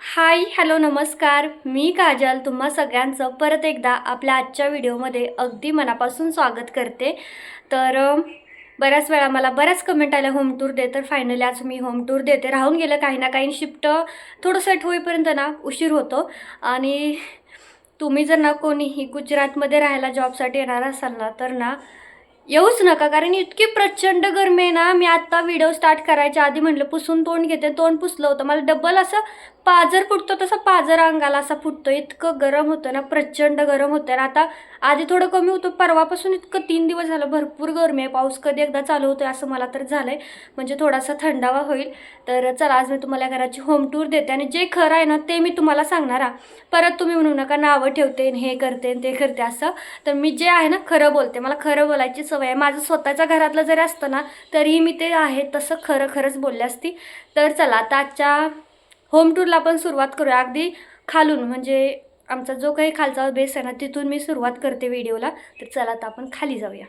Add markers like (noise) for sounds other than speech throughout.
Hi hello नमस्कार. मी काजल. तुम्हा सगळ्यांचं परत एकदा आपल्या आजच्या व्हिडिओमध्ये अगदी मनापासून स्वागत करते. तर बऱ्याच वेळा मला बऱ्याच कमेंट आल्या होम टूर दे. तर फायनली आज मी होम टूर देते. राहून गेलं काही ना काही शिफ्ट थोडं सेट होईपर्यंत ना उशीर होतो. आणि तुम्ही जर ना कोणीही गुजरातमध्ये राहायला जॉबसाठी येणार असाल ना तर ना येऊच नका. कारण इतकी प्रचंड गरमी आहे ना मी आत्ता व्हिडिओ स्टार्ट करायच्या आधी म्हटलं पुसून तोंड घेते. तोंड पुसलं होतं. मला डबल असं पाजर फुटतो तसं पाजर अंगाला असा फुटतो. इतकं गरम होतं ना प्रचंड गरम होतं. आणि आता आधी थोडं कमी होतं परवापासून इतकं तीन दिवस झालं. भरपूर गरमी आहे. पाऊस कधी एकदा चालू होतो असं मला तर झालं आहे म्हणजे थोडासा थंडावा होईल. तर चला आज मी तुम्हाला घराची होम टूर देते. आणि जे खरं आहे ना ते मी तुम्हाला सांगणार आ परत तुम्ही म्हणू नका नावं ठेवते हे करते ते करते असं. तर मी जे आहे ना खरं बोलते. मला खरं बोलायची सवय आहे. माझं स्वतःच्या घरातलं जरी असतं ना तरीही मी ते आहे तसं खरं खरंच बोलले असती. तर चला आता आजच्या होम टूरला आपण सुरुवात करूया. अगदी खालून म्हणजे आमचा जो काही खालचा बेस आहे ना तिथून मी सुरुवात करते व्हिडिओला तर चला आता आपण खाली जाऊया.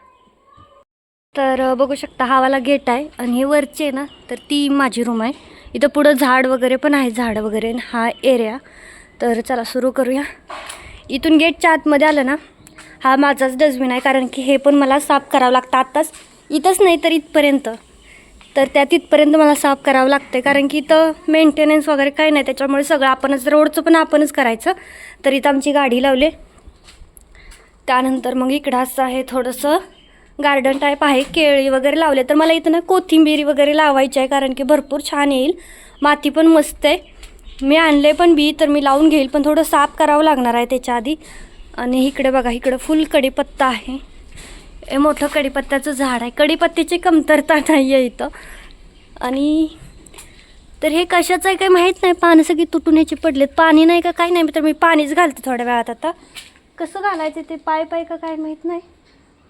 तर बघू शकता हा वाला गेट आहे आणि हे वरची आहे ना तर ती माझी रूम आहे. इथं पुढं झाड वगैरे पण आहे झाड वगैरे हा एरिया तर चला सुरू करूया. इथून गेटच्या आतमध्ये आलं ना हा माझाच डस्टबिन आहे कारण की हे पण मला साफ करावं लागतं आत्ताच. इथंच नाही तर इथपर्यंत. तर त्या तिथपर्यंत मला साफ करावं लागतं कारण की इथं मेंटेनन्स वगैरे काही नाही. त्याच्यामुळे सगळं आपणच रोडचं पण आपणच करायचं. तर इथं आमची गाडी लावली. त्यानंतर मग इकडं असं आहे थोडंसं गार्डन टाईप आहे. केळी वगैरे लावले. तर मला इथं ना कोथिंबीरी वगैरे लावायची आहे. कारण की भरपूर छान येईल. माती पण मस्त आहे. मी आणले पण बी तर मी लावून घेईल. पण थोडं साफ करावं लागणार आहे त्याच्या आधी. आणि इकडे बघा इकडं फुल कढीपत्ता आहे. हे मोठं कडीपत्त्याचं झाड आहे. कडीपत्त्याची कमतरता नाही आहे इथं. आणि तर हे कशाचं आहे काही माहीत नाही. पानं सगळी तुटून याची पडलेत. पाणी नाही का काय नाही तर मी पाणीच घालते थोड्या वेळात आता. कसं घालायचं ते? पाय पाय का काय माहीत नाही.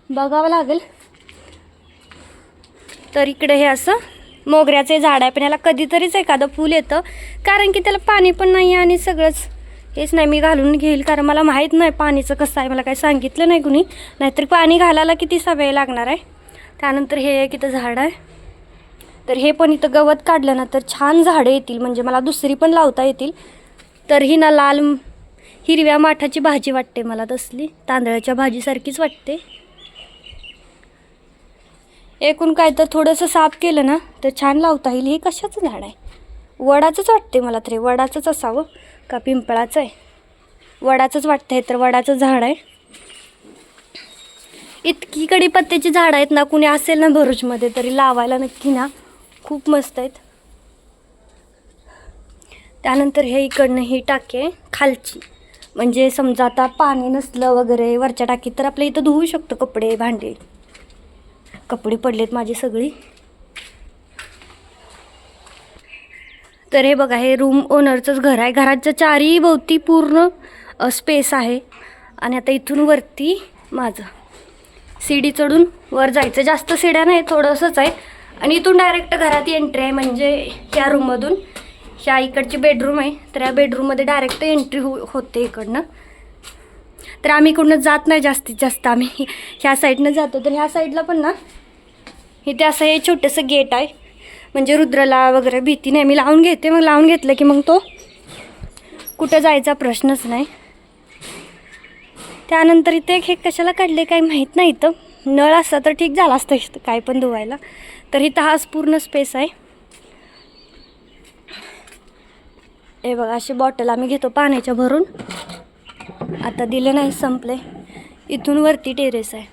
बघावं लागेल. तर इकडे हे असं मोगऱ्याचं झाड आहे. पण याला कधीतरीच एखादं फूल येतं. कारण की त्याला पाणी पण नाही आहे आणि सगळंच तेच नाही मी घालून घेईल कारण मला माहीत नाही पाणीचं कसं आहे. मला काही सांगितलं नाही कुणी. नाहीतर पाणी घालायला किती वेळ लागणार आहे. त्यानंतर हे एक इथं झाड आहे. तर हे पण इथं गवत काढलं ना तर छान झाडं येतील. म्हणजे मला दुसरी पण लावता येतील. तर ही ना लाल हिरव्या माठाची भाजी वाटते मला तसली. तांदळाच्या भाजीसारखीच वाटते. एकूण काय तर थोडंसं साफ केलं ना तर छान लावता येईल. हे कशाचं झाड आहे? वडाचंच वाटते मला तरी. वडाचंच असावं. का पिंपळाचं आहे? वडाचंच वाटतं आहे तर वडाचं झाड आहे. इतकी कडीपत्त्याची झाडं आहेत ना कुणी असेल ना भरूचमध्ये तरी लावायला नक्की ना खूप मस्त आहेत. त्यानंतर हे इकडनं ही टाकी आहे खालची. म्हणजे समजा आता पाणी नसलं वगैरे वरच्या टाकीत तर आपल्या इथं धुवू शकतो कपडे भांडे. कपडे पडलेत माझी सगळी. तर हे बघा हे रूम ओनरचंच घर आहे. घराच्या चारही भोवती पूर्ण स्पेस आहे. आणि आता इथून वरती माझं. सीडी चढून वर जायचं. जास्त सीड्या नाही थोडंसंच आहे. आणि इथून डायरेक्ट घरात एंट्री आहे म्हणजे ह्या रूममधून ह्या इकडची बेडरूम आहे तर या बेडरूममध्ये डायरेक्ट एंट्री हो होते इकडनं. तर आम्ही इकडनं जात नाही जास्तीत जास्त आम्ही. ह्या साईडनं जातो. तर ह्या साईडला पण ना इथे असं हे छोटंसं गेट आहे. म्हणजे रुद्रला वगैरे भीती नाही. मी लावून घेते. मग लावून घेतलं की मग तो कुठं जायचा प्रश्नच नाही. त्यानंतर इथे एक हे कशाला काढले काही माहीत नाही इथं. नळ असता तर ठीक झाला असतं इथं काय पण धुवायला. तर इथं हाच पूर्ण स्पेस आहे. हे बघा अशी बॉटल आम्ही घेतो पाण्याच्या भरून. आता दिले नाही संपले. इथून वरती टेरेस आहे.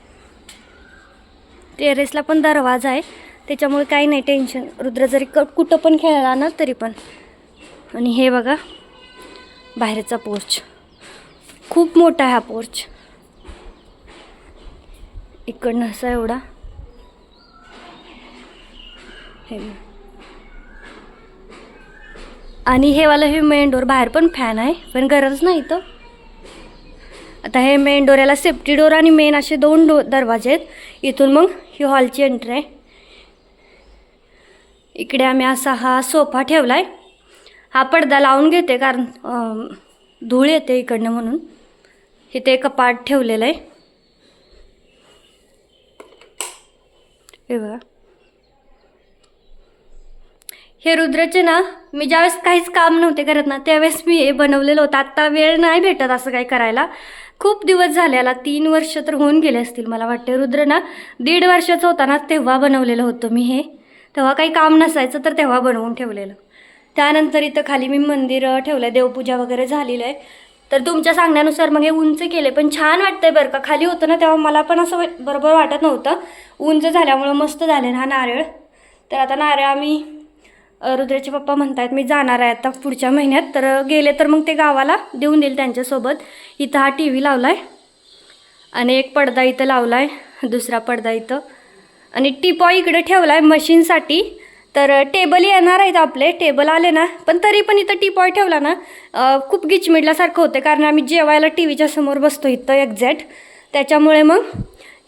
टेरेसला पण दरवाजा आहे. त्याच्यामुळे काही नाही टेन्शन रुद्र जरी क कुठं पण खेळला ना तरी पण. आणि हे बघा बाहेरचा पोर्च. खूप मोठा आहे हा पोर्च. इकडनं असा एवढा. हे आणि हे वाला हे मेन डोर बाहेर पण फॅन आहे पण गरज नाही तर आता हे मेन डोर याला सेफ्टी डोर आणि मेन असे दोन डो दरवाजे आहेत. इथून मग ही हॉलची एंट्री आहे. इकडे आम्ही असा हा सोफा ठेवला आहे हा पडदा लावून घेते कारण धूळ येते इकडनं म्हणून. इथे कपाट ठेवलेलं आहे हे बघा. हे रुद्रचे ना मी ज्यावेळेस काहीच काम नव्हते करत ना त्यावेळेस मी हे बनवलेलं होतं. आत्ता वेळ नाही भेटत असं काही करायला. खूप दिवस झालेला तीन वर्ष तर होऊन गेले असतील मला वाटते रुद्र ना दीड वर्षाचा होता ना तेव्हा बनवलेलं होतं मी हे. तेव्हा काही काम नसायचं तर तेव्हा बनवून ठेवलेलं. त्यानंतर इथं खाली मी मंदिर ठेवलं देवपूजा वगैरे झालेलं आहे. तर तुमच्या सांगण्यानुसार मग हे उंच केले पण छान वाटतंय बरं का. खाली होतं ना तेव्हा मला पण असं बरोबर वाटत नव्हतं. उंच झाल्यामुळं मस्त झाले ना हा नारळ. तर आता नारळ आम्ही रुद्रेचे रुद्राचे पप्पा म्हणतायत मी जाणार आहे आता पुढच्या महिन्यात. तर गेले तर मग ते गावाला देऊन देईल त्यांच्यासोबत. इथं हा टी व्ही लावला आहे आणि एक पडदा इथं लावला आहे दुसरा पडदा इथं. आणि टिपॉय इकडे ठेवला आहे मशीनसाठी. तर टेबल येणार आहेत आपले. टेबल आले ना. पण तरी पण इथं टीपॉय ठेवला ना. खूप गिचमिडल्यासारखं होतं. कारण आम्ही जेवायला टी व्हीच्या समोर बसतो इथं एक्झॅक्ट. त्याच्यामुळे मग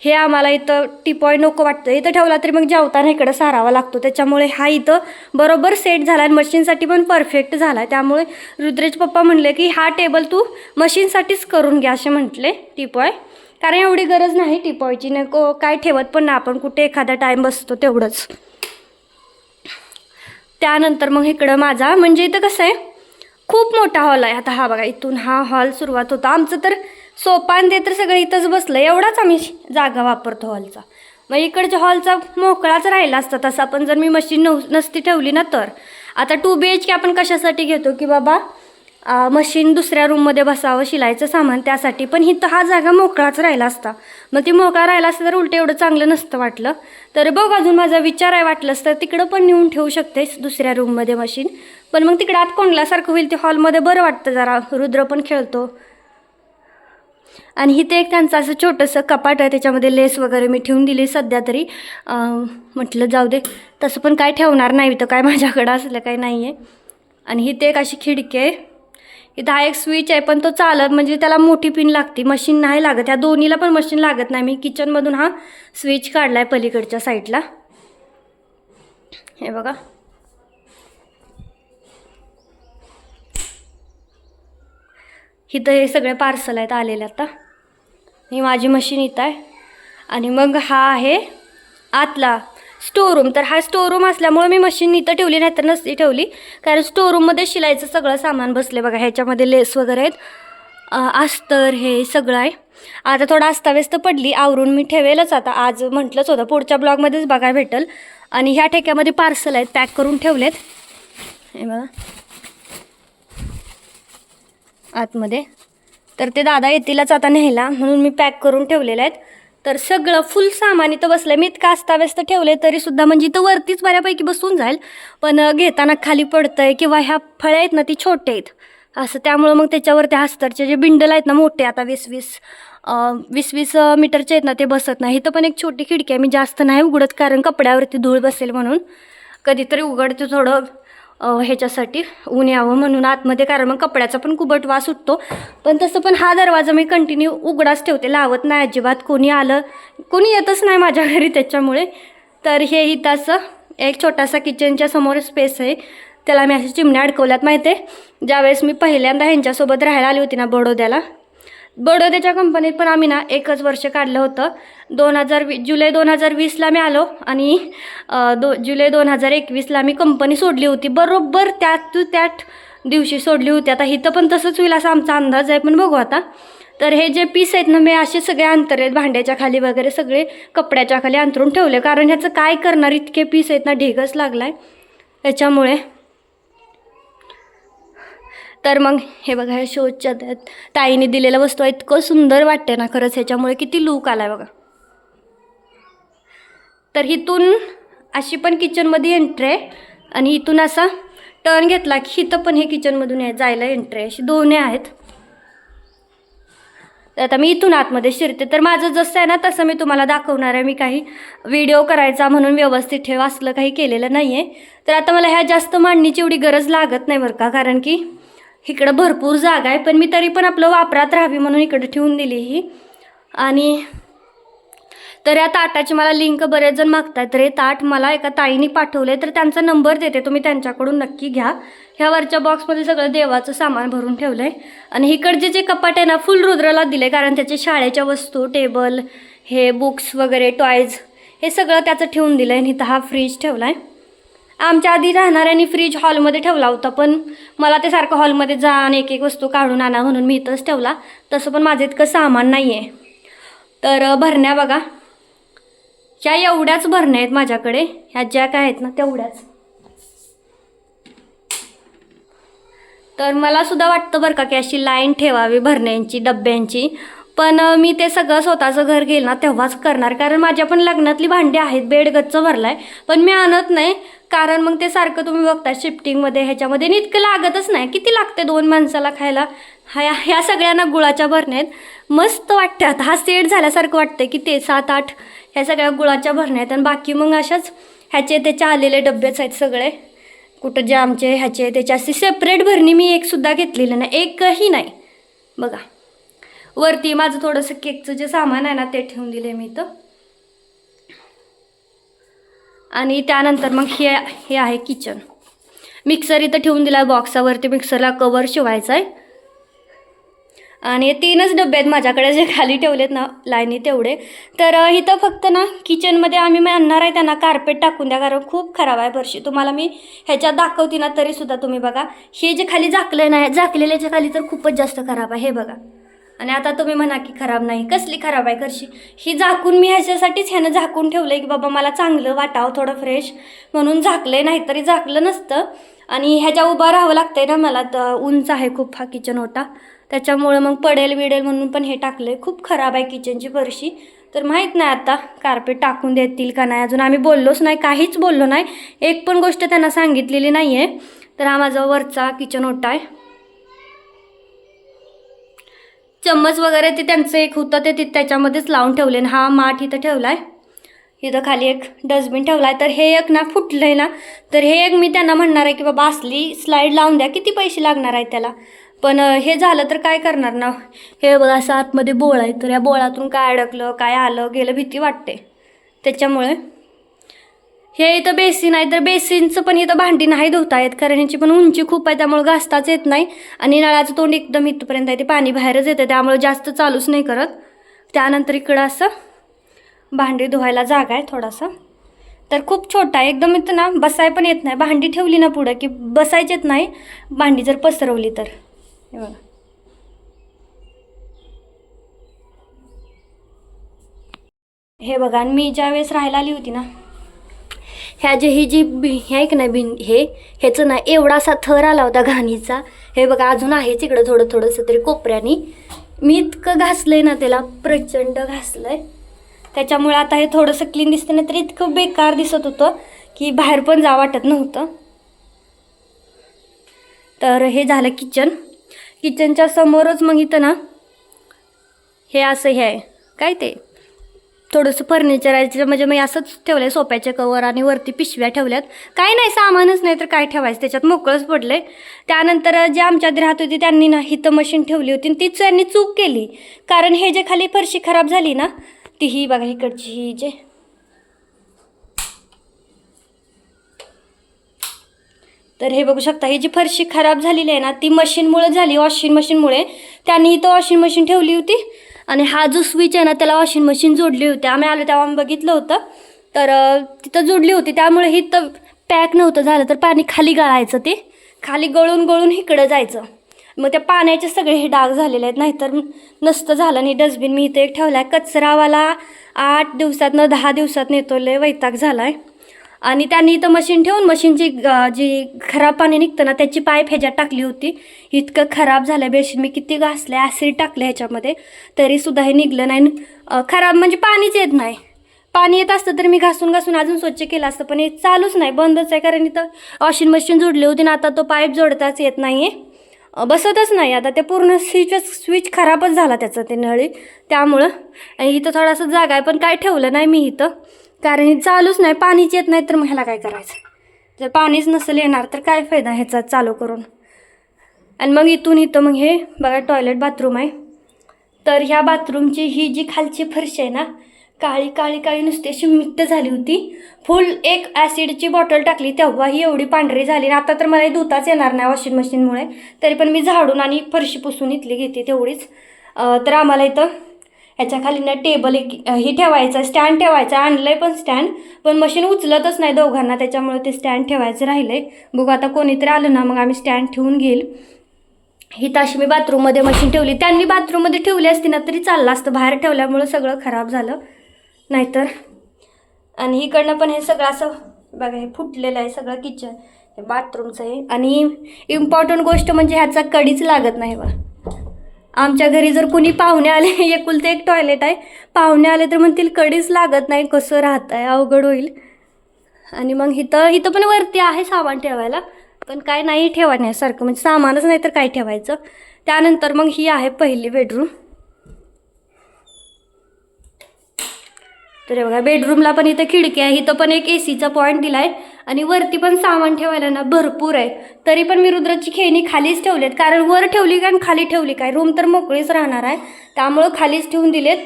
हे आम्हाला इथं टिपॉय नको वाटतं. इथं ठेवला तरी मग जेवताना इकडं सारावा लागतो. त्याच्यामुळे हा इथं बरोबर सेट झाला आणि मशीनसाठी पण परफेक्ट झाला. आहे त्यामुळे रुद्रेश पप्पा म्हणले की हा टेबल तू मशीनसाठीच करून घ्या असे म्हटले टिपॉय. कारण एवढी गरज नाही टिपॉयची नको काय ठेवत पण ना आपण. कुठे एखादा टाईम बसतो तेवढंच. त्यानंतर मग इकडं माझा म्हणजे इथं कसं आहे? खूप मोठा हॉल आहे. आता हा बघा इथून हा हॉल सुरुवात होता. आमचं तर सोपान दे ते तर सगळं इथंच बसलं. एवढाच आम्ही जागा वापरतो हॉलचा मग इकडच्या हॉलचा मोकळाच राहिला असता तसा. पण जर मी मशीन नव नसती ठेवली ना तर. आता टू बी एच के आपण कशासाठी घेतो की बाबा मशीन दुसऱ्या रूममध्ये बसावं शिलायचं सामान त्यासाठी पण इथं हा जागा मोकळाच राहिला असता. मग ती मोकळा राहिला असता तर उलटं एवढं चांगलं नसतं वाटलं. तर बघ अजून माझा विचार आहे वाटलंच तर तिकडं पण नेऊन ठेवू शकतेस दुसऱ्या रूममध्ये मशीन. पण मग तिकडं आत कोंडल्यासारखं होईल ते हॉलमध्ये बरं वाटतं जरा. रुद्र पण खेळतो. आणि इथे एक त्यांचं असं छोटंसं कपाट आहे त्याच्यामध्ये लेस वगैरे मी ठेवून दिली सध्या तरी. म्हटलं जाऊ दे तसं पण काय ठेवणार नाही तर काय माझ्याकडं असलं काही नाही आहे आणि इथे एक अशी खिडकी आहे. इथं हा एक स्विच आहे पण तो चालत म्हणजे त्याला मोठी पिन लागते. मशीन नाही लागत. ह्या दोन्हीला पण मशीन लागत नाही. मी किचनमधून हा स्विच काढला आहे पलीकडच्या साईडला हे बघा. इथं हे सगळे पार्सल आहेत आलेले आता. ही माझी मशीन इथं आहे. आणि मग हा आहे आतला. स्टोरूम तर हा स्टोरूम असल्यामुळे मी मशीन इथं ठेवली नाही तर नसती ठेवली. कारण स्टोरूममध्ये शिलाईचं सगळं सामान बसले बघा. ह्याच्यामध्ये लेस वगैरे आहेत. अस्तर हे सगळं आहे. आता थोडं अस्ताव्यस्त पडली आवरून मी ठेवेलच आता. आज म्हटलंच होतं पुढच्या ब्लॉगमध्येच बघायला भेटेल. आणि ह्या ठेक्यामध्ये पार्सल आहेत पॅक करून ठेवलेत. हे बघा. आतमध्ये. तर ते दादा येतीलच आता न्यायला म्हणून मी पॅक करून ठेवलेले आहेत. तर सगळं फुल सामान इथं बसलं मी इतकं अस्ताव्यस्त ठेवले आहे तरीसुद्धा म्हणजे इथं वरतीच बऱ्यापैकी बसून जाईल. पण घेताना खाली पडतं आहे किंवा ह्या फळ्या आहेत ना ती छोटे आहेत. असं त्यामुळं मग त्याच्यावर त्या हस्तरचे जे बिंडल आहेत ना मोठे आता वीस वीस वीस वीस मीटरचे आहेत ना ते बसत नाही. इथं पण एक छोटी खिडकी आहे. मी जास्त नाही उघडत कारण कपड्यावरती धूळ बसेल म्हणून. कधीतरी उघडते थोडं. ह्याच्यासाठी ऊन यावं म्हणून आतमध्ये कारण मग कपड्याचा पण कुबट वास उठतो पण तसं पण हा दरवाजा मी कंटिन्यू उघडाच ठेवते लावत नाही अजिबात. कोणी आलं कोणी येतच नाही माझ्या घरी त्याच्यामुळे. तर हे इथं असं एक छोटासा किचनच्या समोर स्पेस आहे. त्याला मी अशा चिमण्या अडकवल्यात माहिती आहे ज्यावेळेस मी पहिल्यांदा ह्यांच्यासोबत राहायला आली होती ना बडोद्याला बडोद्याच्या कंपनीत पण आम्ही ना एकच वर्ष काढलं होतं. दोन हजार वी जुलै दोन हजार वीसला मी आलो आणि दो जुलै दोन हजार एकवीसला मी कंपनी सोडली होती. बरोबर त्यात त्यात दिवशी सोडली होती. आता इथं पण तसंच होईल असा आमचा अंदाज आहे पण बघू आता. तर हे जे पीस आहेत ना मी असे सगळे अंतर आहेत भांड्याच्या खाली वगैरे सगळे कपड्याच्या खाली अंतरून ठेवले. कारण ह्याचं काय करणार इतके पीस आहेत ना ढेगच लागला आहे त्याच्यामुळे तर मग हे बघा ह्या शोच्या त्यात ताईने दिलेल्या वस्तू इतकं सुंदर वाटते ना खरंच ह्याच्यामुळे. किती लूक आला आहे बघा. तर इथून अशी पण किचनमध्ये एंट्री आहे. आणि इथून असा टर्न घेतला की इथं पण हे किचनमधून आहे जायला एंट्री आहे. अशी दोन्ही आहेत. तर आता मी इथून आतमध्ये शिरते. तर माझं जसं आहे ना तसं मी तुम्हाला दाखवणार आहे. मी काही व्हिडिओ करायचा म्हणून व्यवस्थित ठेव असलं काही केलेलं नाही आहे तर आता मला ह्या जास्त मांडणीची एवढी गरज लागत नाही बरं का? कारण की इकडं भरपूर जागा आहे पण मी तरी पण आपलं वापरात राहावी म्हणून इकडं ठेवून दिली ही. आणि तर या ताटाची मला लिंक बरेच जण मागतायत. तर हे ताट मला एका ताईने पाठवले तर त्यांचा नंबर देते. तुम्ही त्यांच्याकडून नक्की घ्या. ह्या वरच्या बॉक्समध्ये सगळं देवाचं सामान भरून ठेवलं आहे आणि इकडचे जे कपाट आहे ना फुल रुद्राला दिले कारण त्याचे शाळेच्या वस्तू टेबल हे बुक्स वगैरे टॉयज हे सगळं त्याचं ठेवून दिलं आहे आणि हा फ्रीज ठेवला आहे आमच्या आधी राहणाऱ्यांनी फ्रीज हॉलमध्ये ठेवला होता पण मला ते सारखं हॉलमध्ये जा आणि एक एक वस्तू काढून आणा म्हणून मी इथंच ठेवला. तसं पण माझं इतकं सामान नाही आहे तर भरण्या बघा. ह्या एवढ्याच भरण्या आहेत माझ्याकडे ह्या ज्या काय आहेत ना तेवढ्याच. तर मला सुद्धा वाटतं बरं का की अशी लाईन ठेवावी भरण्यांची डब्यांची. पण मी ते सगळं स्वतःचं घर घेईल ना तेव्हाच करणार. कारण माझ्या पण लग्नातली भांडी आहेत बेड गच्च आहे पण मी आणत नाही. कारण मग ते सारखं तुम्ही बघता शिफ्टिंगमध्ये ह्याच्यामध्ये. इतकं लागतच नाही. किती लागते दोन माणसाला खायला? ह्या ह्या सगळ्यांना गुळाच्या भरण्यात मस्त वाटतं आता हा सेट झाल्यासारखं वाटतं की ते सात आठ ह्या सगळ्या गुळाच्या भरण्या आहेत आणि बाकी मग अशाच ह्याचे त्याचे आलेले डब्बेच आहेत सगळे. कुठं जे आमचे ह्याचे त्याचे असे सेपरेट भरणी मी एकसुद्धा घेतलेली नाही. एकही नाही. बघा. वरती माझं थोडंसं केकचं जे सामान आहे ना ते ठेवून दिले मी इथं. आणि त्यानंतर मग हे हे आहे किचन. मिक्सर इथं ठेवून दिला बॉक्सावरती मिक्सरला कवर शिवायचा आहे आणि तीनच डबे आहेत माझ्याकडे जे खाली ठेवलेत ना लाईनी तेवढे. तर इथं फक्त ना किचनमध्ये आम्ही मग आणणार आहे त्यांना कार्पेट टाकून द्या कारण खूप खराब आहे फरशी. तुम्हाला मी ह्याच्यात दाखवते ना तरीसुद्धा तुम्ही बघा. हे जे खाली झाकलं नाही झाकलेल्याच्या खाली तर खूपच जास्त खराब आहे. हे बघा. आणि आता तुम्ही म्हणा की खराब नाही कसली खराब आहे करशी? ही झाकून मी ह्याच्यासाठीच ह्यानं झाकून ठेवलं आहे की बाबा मला चांगलं वाटावं थोडं फ्रेश म्हणून झाकलं नाहीतरी झाकलं नसतं. आणि ह्याच्या उभं राहावं लागतंय ना मला तर उंच आहे खूप हा किचन ओटा. त्याच्यामुळं मग पडेल बिडेल म्हणून पण हे टाकलं आहे खूप खराब आहे किचनची फरशी. तर माहीत नाही आता कार्पेट टाकून देतील का नाही? अजून आम्ही बोललोच नाही काहीच बोललो नाही. एक पण गोष्ट त्यांना सांगितलेली नाही आहे तर हा माझा वरचा किचन ओटा आहे. चम्मच वगैरे ते त्यांचं एक होतं ते त्याच्यामध्येच लावून ठेवले ना हा माठ इथं ठेवला आहे इथं खाली एक डस्टबिन ठेवला आहे तर हे एक ना फुटलं आहे ना तर हे एक मी त्यांना म्हणणार आहे की बाबा असली स्लाईड लावून द्या किती पैसे लागणार आहे त्याला? पण हे झालं तर काय करणार ना? हे बघा असं आतमध्ये बोळ आहे. तर या बोळातून काय अडकलं काय आलं गेलं भीती वाटते. त्याच्यामुळे हे इथं बेसिन आहे तर बेसिनचं पण इथं भांडी नाही धुता येत कारण ह्याची पण उंची खूप आहे त्यामुळे घासताच येत नाही. आणि नळाचं तोंड एकदम इथपर्यंत आहे ते पाणी बाहेरच येतं त्यामुळे जास्त चालूच नाही करत. त्यानंतर इकडं असं भांडी धुवायला जागा आहे थोडासा. तर खूप छोटा आहे एकदम इथं ना बसाय पण येत नाही. भांडी ठेवली ना पुढं की बसायच येत नाही. भांडी जर पसरवली तर. हे बघा. हे बघा आणि मी ज्या वेळेस राहायला आली होती ना ह्या जे ही जी बि हे आहे की नाही भिन हे ह्याचं ना एवढासा थर आला होता घाणीचा. हे बघा अजून आहेच इकडं थोडं थोडंसं तरी कोपऱ्यानी. मी इतकं घासलंय ना त्याला प्रचंड घासलंय. त्याच्यामुळे आता हे थोडंसं क्लीन दिसतं ना तर इतकं बेकार दिसत होतं की बाहेर पण जा वाटत नव्हतं. तर हे झालं किचन किचनच्या समोरच मग इथं ना हे असं हे आहे. काय ते? थोडंसं फर्निचर आहे त्याच्या म्हणजे मी असंच ठेवलं आहे सोप्याचे कवर आणि वरती पिशव्या ठेवल्यात. काही नाही सामानच नाही तर काय ठेवायचं? त्याच्यात मोकळंच पडलं आहे त्यानंतर जे आमच्या आधी राहत होती त्यांनी ना हिथं मशीन ठेवली होती आणि तीच त्यांनी चूक केली. कारण हे जे खाली फरशी खराब झाली ना ती ही बघा इकडची ही जे. तर हे बघू शकता ही जी फरशी खराब झालेली आहे ना ती मशीनमुळे झाली वॉशिंग मशीनमुळे त्यांनी इथं वॉशिंग मशीन ठेवली होती. आणि हा जो स्विच आहे ना त्याला वॉशिंग मशीन जोडली होती. आम्ही आलो तेव्हा आम्ही बघितलं होतं. तर तिथं जोडली होती. त्यामुळे ही तर पॅक नव्हतं झालं तर पाणी खाली गळायचं ते. खाली गळून गळून इकडं जायचं. मग त्या पाण्याचे सगळे हे डाग झालेले आहेत. नाहीतर नसतं झालं. आणि डस्टबिन मी इथे एक ठेवला आहे कचरावाला आठ दिवसातनं दहा दिवसात नेतो लय वैताग झाला आहे आणि त्यांनी इथं मशीन ठेवून मशीनची जी खराब पाणी निघतं ना त्याची पाईप ह्याच्यात टाकली होती. इतकं खराब झालं बेडशीट. मी किती घासलं आहे ॲसिड टाकलं ह्याच्यामध्ये. तरीसुद्धा हे निघलं नाही. खराब म्हणजे पाणीच येत नाही. पाणी येत असतं तर मी घासून घासून अजून स्वच्छ केलं असतं पण हे चालूच नाही. बंदच आहे कारण इथं वॉशिंग मशीन जोडली होती ना आता तो पाईप जोडताच येत नाही आहे बसतच नाही. आता ते पूर्ण स्विचच स्विच खराबच झाला त्याचं ते नळी. त्यामुळं आणि इथं थोडासा जागा आहे पण काय ठेवलं नाही मी इथं. कारण हे चालूच नाही पाणीच येत नाही तर मग ह्याला काय करायचं? जर पाणीच नसेल येणार तर काय फायदा ह्याचा चालू करून? आणि मग इथून इथं मग हे बघा टॉयलेट बाथरूम आहे. तर ह्या बाथरूमची ही जी खालची फरशी आहे ना काळी काळी काळी नुसती अशी मिट्ट झाली होती. फुल एक ॲसिडची बॉटल टाकली तेव्हा ही एवढी पांढरी झाली. आता तर मला धुताच येणार नाही वॉशिंग मशीनमुळे तरी पण मी झाडून आणि फरशी पुसून इथली घेते तेवढीच. तर आम्हाला इथं ह्याच्या खाली ना टेबल एक ही ठेवायचं स्टँड ठेवायचा आणलं आहे पण स्टँड पण मशीन उचलतच नाही दोघांना त्याच्यामुळे ते स्टँड ठेवायचं राहिलं आहे बघू आता कोणीतरी आलं ना मग आम्ही स्टँड ठेवून घेईल. ही ताशी मी बाथरूममध्ये मशीन ठेवली. त्यांनी बाथरूममध्ये ठेवली असती ना तरी चाललं असतं. बाहेर ठेवल्यामुळं सगळं खराब झालं. नाहीतर आणि इकडनं पण हे सगळं असं बघा हे फुटलेलं आहे सगळं किचन हे बाथरूमचं आहे. आणि इम्पॉर्टंट गोष्ट म्हणजे ह्याचा कडीच लागत नाही बा आमच्या घरी जर कुणी पाहुणे आले (laughs) एकुलते एक टॉयलेट आहे. पाहुणे आले तर म्हणतील कडीच लागत नाही कसं राहत आहे अवघड होईल. आणि मग इथं इथं पण वरती आहे सामान ठेवायला पण काय नाही ठेवण्यासारखं. म्हणजे सामानच नाही तर काय ठेवायचं? त्यानंतर मग ही आहे पहिली बेडरूम तर हे बघा बेडरूमला पण इथं खिडकी आहे. इथं पण एक ए सीचा पॉईंट दिला आहे आणि वरती पण सामान ठेवायला ना भरपूर आहे. तरी पण मी रुद्राची खेळणी खालीच ठेवलेत. कारण वर ठेवली काय आणि खाली ठेवली काय? रूम तर मोकळीच राहणार आहे. त्यामुळं खालीच ठेवून दिलेत.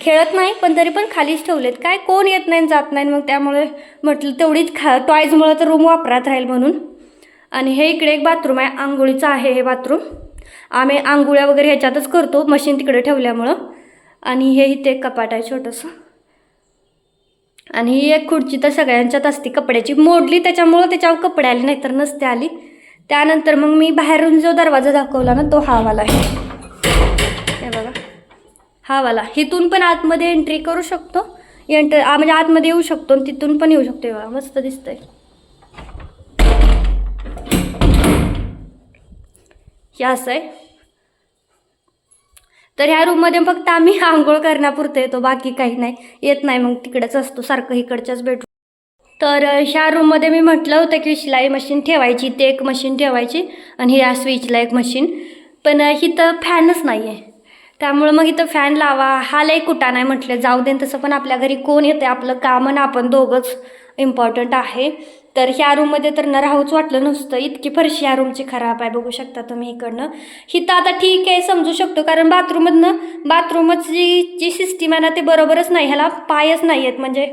खेळत नाही पण तरी पण खालीच ठेवलेत. काय? कोण येत नाही जात नाही. मग त्यामुळे म्हटलं तेवढीच खा टॉयजमुळं तर रूम वापरात राहील म्हणून. आणि हे इकडे एक बाथरूम आहे. आंघोळीचं आहे हे बाथरूम आम्ही आंघोळ्या वगैरे ह्याच्यातच करतो. मशीन तिकडे ठेवल्यामुळं. आणि हे इथे एक कपाट आहे छोटंसं. आणि ही एक खुर्ची तर सगळ्यांच्यात असते. कपड्याची मोडली त्याच्यामुळं त्याच्यावर कपडे आले नाहीतर नसते आली. त्यानंतर मग मी बाहेरून जो दरवाजा दाखवला ना तो हा वाला आहे. हे बघा. हा वाला इथून पण आतमध्ये एंट्री करू शकतो. एंट्री म्हणजे आतमध्ये येऊ शकतो आणि तिथून पण येऊ शकतो. बघा मस्त दिसतंय. हे असं आहे. तर ह्या रूममध्ये फक्त आम्ही आंघोळ करण्यापुरतं येतो बाकी काही नाही. येत नाही मग तिकडेच असतो सारखं इकडच्याच बेडरूम तर ह्या रूममध्ये मी म्हटलं होतं की शिलाई मशीन ठेवायची ते एक मशीन ठेवायची आणि ह्या स्विचला एक मशीन पण इथं फॅनच नाही आहे त्यामुळं मग इथं फॅन लावा. हा लय कुठा नाही म्हटलं. जाऊ दे तसं पण आपल्या घरी कोण येते आपलं काम आणि आपण दोघंच इम्पॉर्टंट आहे. तर ह्या रूममध्ये तर न राहूच वाटलं नसतं. इतकी फरशी ह्या रूमची खराब आहे. बघू शकता तुम्ही इकडनं. ही तर आता ठीक आहे समजू शकतो. कारण बाथरूममधनं बाथरूमची जी सिस्टीम आहे ना ते बरोबरच नाही. ह्याला पायच नाही आहेत म्हणजे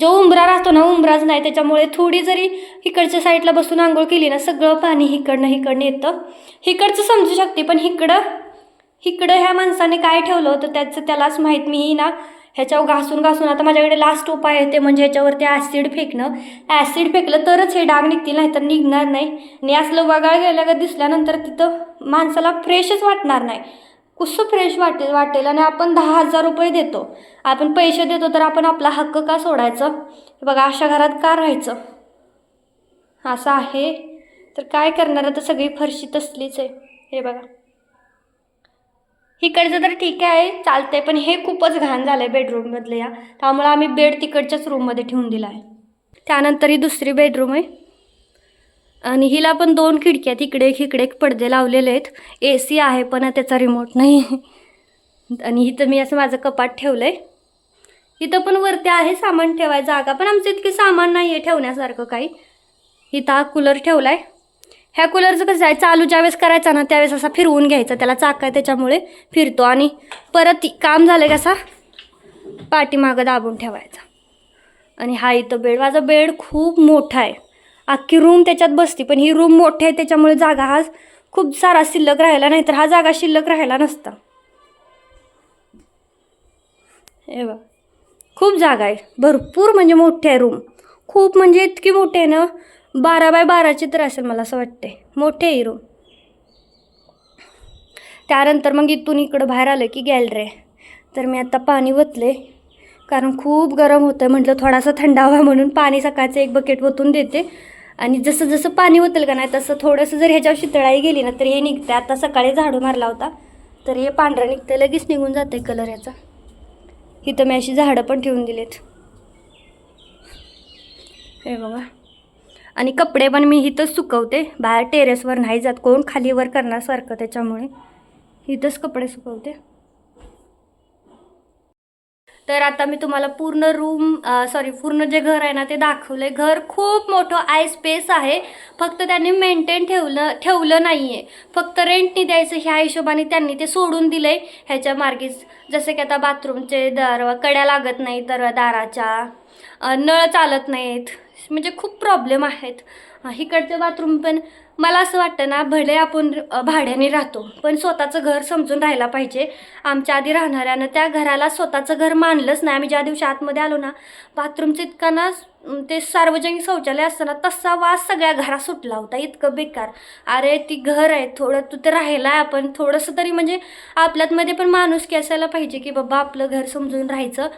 जो उंबरा राहतो ना उंबराच नाही. त्याच्यामुळे थोडी जरी इकडच्या साईडला बसून आंघोळ केली ना सगळं पाणी इकडनं इकडनं येतं. इकडचं समजू शकते पण इकडं इकडं ह्या माणसाने काय ठेवलं होतं त्याचं त्यालाच माहीत. मी ना ह्याच्यावर घासून घासून आता माझ्याकडे लास्ट उपाय आहे ते म्हणजे ह्याच्यावरती ॲसिड फेकणं. ॲसिड फेकलं तरच हे डाग निघतील नाही तर निघणार नाही. आणि असलं वगाळ का दिसल्यानंतर तिथं माणसाला फ्रेशच वाटणार नाही. कुसं फ्रेश वाटेल वाटेल आणि आपण दहा हजार रुपये देतो. आपण पैसे देतो तर आपण आपला हक्क का सोडायचं? बघा अशा घरात का राहायचं? असं आहे. तर काय करणार आता सगळी फरशी तसलीच आहे. हे बघा. इकडचं तर ठीक आहे चालतंय पण हे खूपच घाण झालं आहे बेडरूममधलं या. त्यामुळं आम्ही बेड तिकडच्याच रूममध्ये ठेवून दिला आहे. त्यानंतर ही दुसरी बेडरूम आहे. आणि हिला पण दोन खिडक्या आहेत इकडे एक इकडे एक पडदे लावलेले आहेत. ए सी आहे पण त्याचा रिमोट नाही. आणि इथं मी असं माझं कपाट ठेवलं आहे इथं पण वरती आहे सामान ठेवाय जागा पण आमचं इतके सामान नाही आहे ठेवण्यासारखं काही. इथं हा कूलर ठेवला आहे ह्या कूलरचं कसं आहे चालू ज्यावेळेस करायचा ना त्यावेळेस असा फिरवून घ्यायचा. त्याला चाक आहे त्याच्यामुळे फिरतो. आणि परत काम झालं कसा पाठीमागं दाबून ठेवायचा. आणि हा इथं बेड माझा बेड खूप मोठा आहे. अख्खी रूम त्याच्यात बसती पण ही रूम मोठी आहे त्याच्यामुळे जागा हा खूप सारा शिल्लक राहिला नाही तर हा जागा शिल्लक राहिला नसता. हे बा खूप जागा आहे. भरपूर म्हणजे मोठी आहे रूम खूप म्हणजे इतकी मोठी आहे ना बारा बाय बाराची तर असेल मला असं वाटते मोठे आहे रूम त्यानंतर मग इथून इकडं बाहेर आलं की गॅलरी आहे तर मी आता पाणी ओतले कारण खूप गरम होतं म्हटलं थोडासा थंडावा म्हणून पाणी सकाळचं एक बकेट ओतून देते. आणि जसं जसं पाणी ओतलं का नाही तसं थोडंसं जर ह्याच्यावर शितळाई गेली ना तर हे निघते आता सकाळी झाडू मारला होता. तर हे पांढरं निघतं लगेच निघून जाते कलर ह्याचा इथं मी अशी झाडं पण ठेवून दिलेत. हे बघा. आणि कपडे पण मी इथंच सुकवते. बाहेर टेरेसवर नाही जात. कोण खालीवर करणार सारखं त्याच्यामुळे. इथंच कपडे सुकवते. तर आता मी तुम्हाला पूर्ण रूम सॉरी पूर्ण जे घर आहे ना ते दाखवलं आहे घर खूप मोठं आय स्पेस आहे. फक्त त्यांनी मेंटेन ठेवलं ठेवलं नाही आहे फक्त रेंटनी द्यायचं ह्या हिशोबाने त्यांनी ते सोडून दिलं आहे ह्याच्या मार्गीच जसं की आता बाथरूमचे दर कड्या लागत नाहीत दर दाराच्या. नळ चालत नाहीत. म्हणजे खूप प्रॉब्लेम आहेत. इकडचे बाथरूम पण मला असं वाटतं ना भले आपण भाड्याने राहतो पण स्वतःचं घर समजून राहायला पाहिजे. आमच्या आधी राहणाऱ्यानं त्या घराला स्वतःचं घर मानलंच नाही. आम्ही ज्या दिवशी आतमध्ये आलो ना बाथरूमचं इतका ना ते सार्वजनिक शौचालय असताना तसा वास सगळ्या घरात सुटला होता. इतकं बेकार. अरे ती घर आहे थोडं तू ते राहिला आहे आपण. थोडंसं तरी म्हणजे आपल्यातमध्ये पण माणूस की असायला पाहिजे की बाबा आपलं घर समजून राहायचं.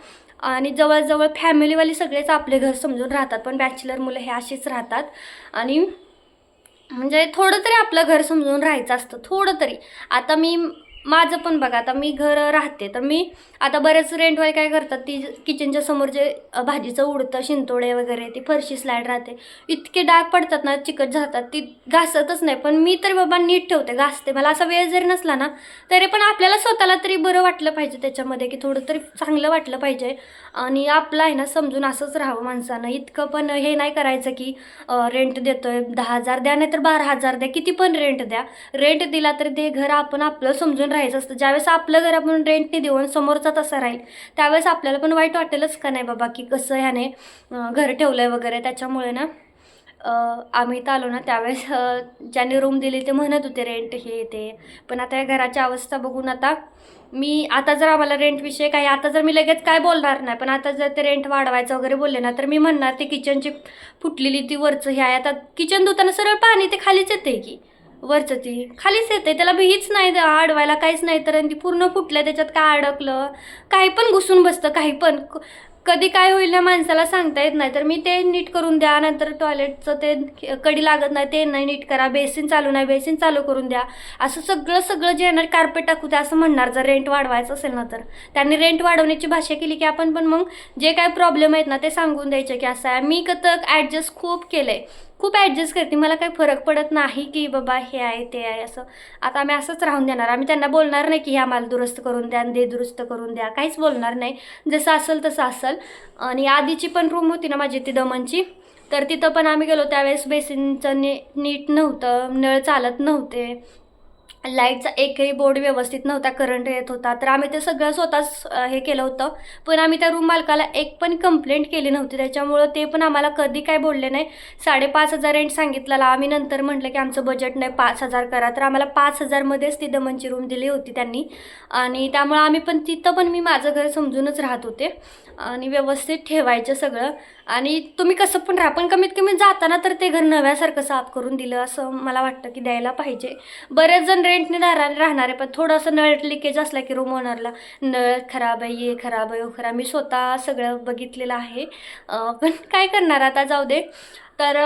आणि जवळजवळ फॅमिलीवाले सगळेच आपले घर समजून राहतात पण बॅचलर मुलं हे अशीच राहतात. आणि म्हणजे थोडं तरी आपलं घर समजून राहायचं असतं थोडं तरी. आता मी माझं पण बघा आता मी घर राहते तर मी आता बरेच रेंटवाले काय करतात ती किचनच्या समोर जे भाजीचं उडतं शिंतोडे वगैरे ती फरशी स्लाईड राहते. इतके डाग पडतात ना चिकट जातात ती घासतच नाही. पण मी तरी बाबा नीट ठेवते घासते. मला असा वेळ जरी नसला ना तरी पण आपल्याला स्वतःला तरी बरं वाटलं पाहिजे त्याच्यामध्ये की थोडं तरी चांगलं वाटलं पाहिजे. आणि आपलं आहे ना समजून असंच राहावं माणसानं. इतकं पण हे नाही करायचं की रेंट देतोय दहा हजार द्या नाही तर बारा हजार द्या किती पण रेंट द्या. रेंट दिला तर ते घर आपण आपलं समजून राहायचं असतं. ज्यावेळेस आपलं घर आपण रेंटने देऊन समोरचा तसा राहील त्यावेळेस आपल्याला पण वाईट वाटेलच का नाही बाबा? की कसं ह्याने घर ठेवलं आहे वगैरे. त्याच्यामुळे ना आम्ही इथं आलो ना त्यावेळेस ज्यांनी रूम दिली ते म्हणत होते रेंट हे ते. पण आता या घराची अवस्था बघून आता मी आता जर आम्हाला रेंटविषयी काही आता जर मी लगेच काय बोलणार नाही पण आता जर ते रेंट वाढवायचं वगैरे बोलले ना तर मी म्हणणार ते किचनची फुटलेली ती वरचं हे आहे. आता किचन धुताना सरळ पाणी ते खालीच येते की. वरचं ती. खालीच येते त्याला भीच नाही अडवायला काहीच नाही तर आणि ती पूर्ण फुटलं त्याच्यात काय अडकलं? काही पण घुसून बसतं. काही पण. कधी काय होईल ना माणसाला सांगता येत नाही. तर मी ते नीट करून द्या. नंतर टॉयलेटचं ते कडी लागत नाही. ते नाही नीट करा. बेसिन चालू नाही. बेसिन चालू करून द्या. असं सगळं सगळं जे येणार कार्पेट टाकू द्या. असं म्हणणार. जर रेंट वाढवायचं असेल ना तर. त्यांनी रेंट वाढवण्याची भाषा केली की आपण पण मग जे काय प्रॉब्लेम आहेत ना ते सांगून द्यायचे की असं आहे. मी कथक ॲडजस्ट खूप केलं आहे खूप ॲडजस्ट करते. मला काही फरक पडत नाही की बाबा हे आहे ते आहे असं. आता आम्ही असंच राहून देणार. आम्ही त्यांना बोलणार नाही की हे आम्हाला दुरुस्त करून द्या आणि दुरुस्त करून द्या. काहीच बोलणार नाही. जसं असेल तसं असेल. आणि आधीची पण रूम होती ना माझी ती दमनची. तर तिथं पण आम्ही गेलो. त्यावेळेस बेसिनचं नी नीट नव्हतं. नळ चालत नव्हते. लाईटचा एकही बोर्ड व्यवस्थित नव्हता करंट येत होता. तर आम्ही ते सगळं स्वतःच हे केलं होतं. पण आम्ही त्या रूम मालकाला एक पण कंप्लेंट केली नव्हती. त्याच्यामुळं ते पण आम्हाला कधी काय बोलले नाही. साडेपाच हजार रेंट सांगितलेला. आम्ही नंतर म्हटलं की आमचं बजेट नाही पाच हजार करा. तर आम्हाला पाच हजारमध्येच ती दमनची रूम दिली होती त्यांनी. आणि त्यामुळं आम्ही पण तिथं पण मी माझं घर समजूनच राहत होते. आणि व्यवस्थित ठेवायचं सगळं. आणि तुम्ही कसं पण राहा पण कमीत कमी जाताना तर ते घर नव्यासारखं साफ करून दिलं असं मला वाटतं की द्यायला पाहिजे. बरेच जण रेंटने राहणार राहणारे पण थोडंसं नळ लिकेज असला की रूम ओनरला नळ खराब आहे ये खराब आहे खराब मी स्वतः सगळं बघितलेलं आहे. पण काय करणार आता? जाऊ दे. तर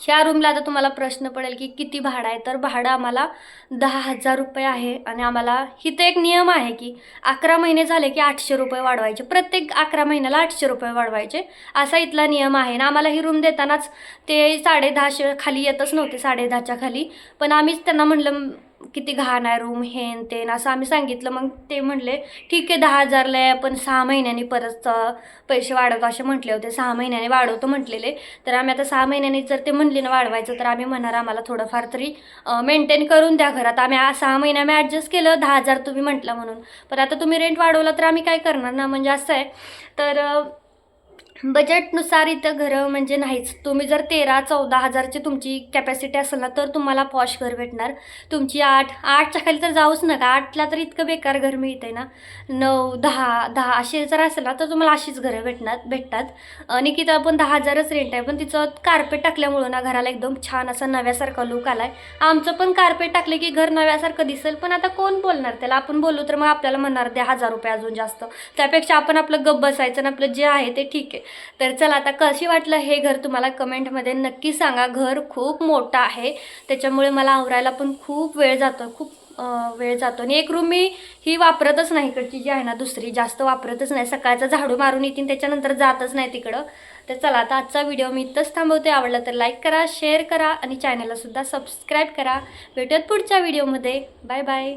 ह्या रूमला आता तुम्हाला प्रश्न पडेल की किती भाडं आहे? तर भाडं आम्हाला दहा हजार रुपये आहे आणि आम्हाला इथं एक नियम आहे की अकरा महिने झाले की आठशे रुपये वाढवायचे. प्रत्येक अकरा महिन्याला आठशे रुपये वाढवायचे. असा इथला नियम आहे ना आम्हाला ही रूम देतानाच ते साडे दहाशे खाली येतच नव्हते साडेदहाच्या खाली. पण आम्हीच त्यांना म्हणलं किती घाण आहे रूम हेन तेन असं आम्ही सांगितलं. मग ते म्हणले ठीक आहे दहा हजारला आहे आपण सहा महिन्यांनी परत पैसे वाढवतो असे म्हटले होते. सहा महिन्याने वाढवतो म्हटलेले. तर आम्ही आता सहा महिन्यांनी जर ते म्हणले ना वाढवायचं तर आम्ही म्हणणार आम्हाला थोडंफार तरी मेंटेन करून द्या घरात. आम्ही सहा महिन्या आम्ही ॲडजस्ट केलं दहा हजार तुम्ही म्हटलं म्हणून. पण आता तुम्ही रेंट वाढवला तर आम्ही काय करणार ना? म्हणजे असं आहे. तर बजेटनुसार इथं घरं म्हणजे नाहीच. तुम्ही जर तेरा चौदा हजारची तुमची कॅपॅसिटी असेल ना तर तुम्हाला पॉश घर भेटणार. तुमची आठ आठच्या खाली तर जाऊच नका. आठला तर इतकं बेकार घर मिळतं आहे ना. नऊ दहा दहा असे जर असेल ना तर तुम्हाला अशीच घरं भेटणार भेटतात. आणि की पण दहा हजारच रेंट आहे पण तिचं कार्पेट टाकल्यामुळं ना घराला एकदम छान असा नव्यासारखा लुक आला आहे आमचं पण कार्पेट टाकले की घर नव्यासारखं दिसेल पण आता कोण बोलणार त्याला? आपण बोललो तर मग आपल्याला म्हणणार द्या हजार रुपये अजून जास्त. त्यापेक्षा आपण आपलं गप्प बसायचं आणि आपलं जे आहे ते ठीक आहे. तर चला आता कशी वाटलं हे घर तुम्हाला कमेंटमध्ये नक्की सांगा. घर खूप मोठं आहे. त्याच्यामुळे मला आवरायला पण खूप वेळ जातो खूप वेळ जातो. आणि एक रूम मी ही वापरतच नाही इकडची जी आहे ना दुसरी जास्त वापरतच नाही. सकाळचं झाडू मारून येतील त्याच्यानंतर जातच नाही तिकडं. तर चला आता आजचा व्हिडिओ मी इथंच थांबवते. आवडला तर लाईक करा शेअर करा आणि चॅनललासुद्धा सबस्क्राईब करा. भेटूयात पुढच्या व्हिडिओमध्ये बाय बाय